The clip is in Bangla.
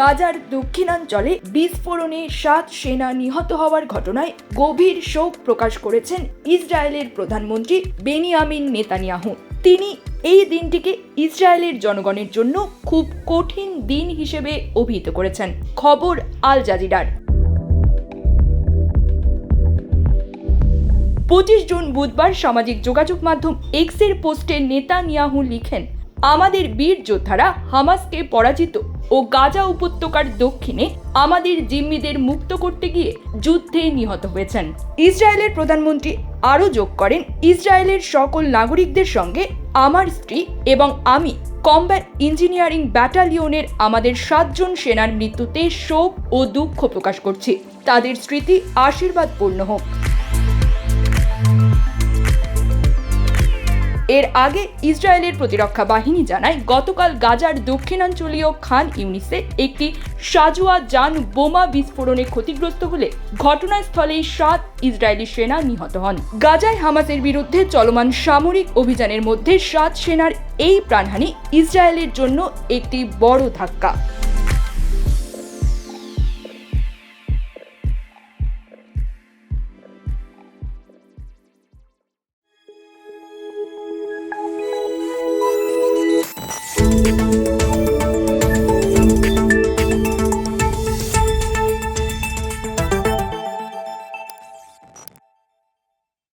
গাজার দক্ষিণাঞ্চলে বিস্ফোরণে সাত সেনা নিহত হওয়ার ঘটনায় গভীর শোক প্রকাশ করেছেন ইসরায়েলের প্রধানমন্ত্রী বেনিয়ামিন নেতানিয়াহু। তিনি এই দিনটিকে ইসরায়েলের জনগণের জন্য খুব কঠিন দিন হিসেবে অভিহিত করেছেন। খবর আল জাজিরার। পঁচিশ জুন বুধবার সামাজিক যোগাযোগ মাধ্যম এক্সের পোস্টে নেতানিয়াহু লিখেন আমাদের বীর যোদ্ধারা হামাসকে পরাজিত ও গাজা উপত্যকার দক্ষিণে আমাদের জিম্মিদের মুক্ত করতে গিয়ে যুদ্ধে নিহত হয়েছেন। ইসরায়েলের প্রধানমন্ত্রী আরও যোগ করেন, ইসরায়েলের সকল নাগরিকদের সঙ্গে আমার স্ত্রী এবং আমি কমব্যাট ইঞ্জিনিয়ারিং ব্যাটালিয়নের আমাদের সাতজন সেনার মৃত্যুতে শোক ও দুঃখ প্রকাশ করছি। তাদের স্মৃতি আশীর্বাদপূর্ণ হোক। এর আগে ইসরায়েলের প্রতিরক্ষা বাহিনী জানায়, গতকাল গাজার দক্ষিণাঞ্চলীয় খান ইউনিসে একটি সাজোয়া যান বোমা বিস্ফোরণে ক্ষতিগ্রস্ত হলে ঘটনাস্থলেই সাত ইসরায়েলি সেনা নিহত হন। গাজায় হামাসের বিরুদ্ধে চলমান সামরিক অভিযানের মধ্যে সাত সেনার এই প্রাণহানি ইসরায়েলের জন্য একটি বড় ধাক্কা।